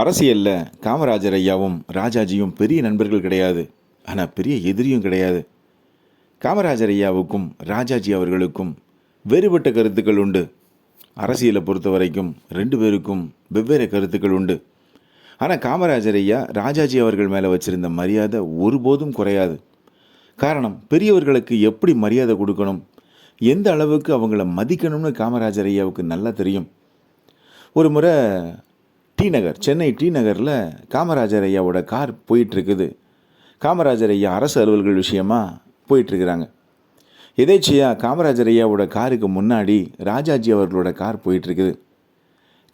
அரசியலில் காமராஜர் ஐயாவும் ராஜாஜியும் பெரிய நண்பர்கள் கிடையாது. ஆனால் பெரிய எதிரியும் கிடையாது. காமராஜர் ஐயாவுக்கும் ராஜாஜி அவர்களுக்கும் வேறுபட்ட கருத்துக்கள் உண்டு. அரசியலை பொறுத்த வரைக்கும் ரெண்டு பேருக்கும் வெவ்வேறு கருத்துக்கள் உண்டு. ஆனால் காமராஜர் ஐயா ராஜாஜி அவர்கள் மேலே வச்சிருந்த மரியாதை ஒருபோதும் குறையாது. காரணம் பெரியவர்களுக்கு எப்படி மரியாதை கொடுக்கணும்? எந்த அளவுக்கு அவங்கள மதிக்கணும்னு காமராஜர் ஐயாவுக்கு நல்லா தெரியும்? ஒரு முறை டி நகர் சென்னை டி நகரில் காமராஜர் ஐயாவோட கார் போயிட்டுருக்குது. காமராஜர் ஐயா அரசு அலுவல்கள் விஷயமா போயிட்டுருக்குறாங்க. எதேச்சியாக காமராஜர் ஐயாவோட காருக்கு முன்னாடி ராஜாஜி அவர்களோட கார் போயிட்டுருக்குது.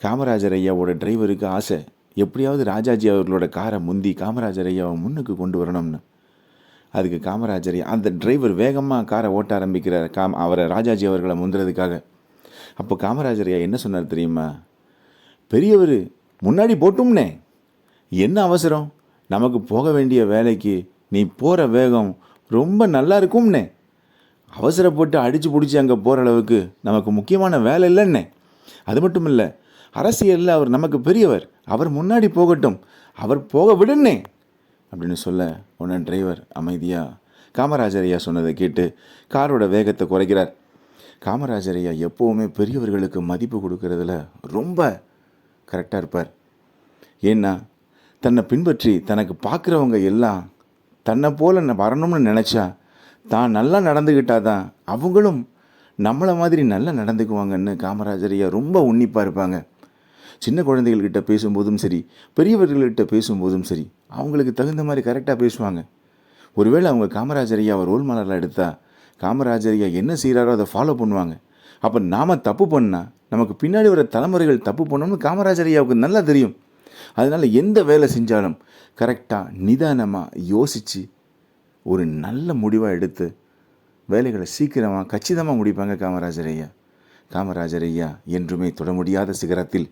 காமராஜர் ஐயாவோட டிரைவருக்கு ஆசை எப்படியாவது ராஜாஜி அவர்களோட காரை முந்தி காமராஜர் ஐயாவை முன்னுக்கு கொண்டு வரணும்னு. அதுக்கு காமராஜர் ஐயா அந்த டிரைவர் வேகமாக காரை ஓட்ட ஆரம்பிக்கிறார் காம் அவரை ராஜாஜி அவர்களை முந்துறதுக்காக. அப்போ காமராஜர் ஐயா என்ன சொன்னார் தெரியுமா? பெரியவர் முன்னாடி போட்டும்னே. என்ன அவசரம்? நமக்கு போக வேண்டிய வேலைக்கு நீ போகிற வேகம் ரொம்ப நல்லா இருக்கும்னே. அவசரப்பட்டு அடித்து பிடிச்சி அங்கே போகிற அளவுக்கு நமக்கு முக்கியமான வேலை இல்லைன்னே. அது மட்டும் இல்லை அரசியலில் அவர் நமக்கு பெரியவர். அவர் முன்னாடி போகட்டும். அவர் போக விடுன்னே. அப்படின்னு சொல்ல உடனே டிரைவர் அமைதியாக காமராஜர் ஐயா சொன்னதை கேட்டு காரோட வேகத்தை குறைக்கிறார். காமராஜர் ஐயா எப்போவுமே பெரியவர்களுக்கு மதிப்பு கொடுக்கறதுல ரொம்ப கரெக்டாக இருப்பார். ஏன்னா தன்னை பின்பற்றி தனக்கு பார்க்குறவங்க எல்லாம் தன்னை போல வரணும்னு நினச்சா தான் நல்லா நடந்துக்கிட்டா தான் அவங்களும் நம்மளை மாதிரி நல்லா நடந்துக்குவாங்கன்னு காமராஜர் ஐயா ரொம்ப உன்னிப்பாக இருப்பாங்க. சின்ன குழந்தைகள்கிட்ட பேசும்போதும் சரி பெரியவர்கள்கிட்ட பேசும்போதும் சரி அவங்களுக்கு தகுந்த மாதிரி கரெக்டாக பேசுவாங்க. ஒருவேளை அவங்க காமராஜர் ஐயாவை ரோல் மாடலாக எடுத்தால் காமராஜர் ஐயா என்ன செய்கிறாரோ அதை ஃபாலோ பண்ணுவாங்க. அப்போ நாம் தப்பு பண்ணால் நமக்கு பின்னாடி வர தலைமுறைகள் தப்பு பண்ணோம்னு காமராஜர் ஐயாவுக்கு நல்லா தெரியும். அதனால் எந்த வேலை செஞ்சாலும் கரெக்டாக நிதானமாக யோசித்து ஒரு நல்ல முடிவாக எடுத்து வேலைகளை சீக்கிரமாக கச்சிதமாக முடிப்பாங்க காமராஜர் ஐயா. காமராஜர் ஐயா என்றுமே தொட முடியாத சிகரத்தில்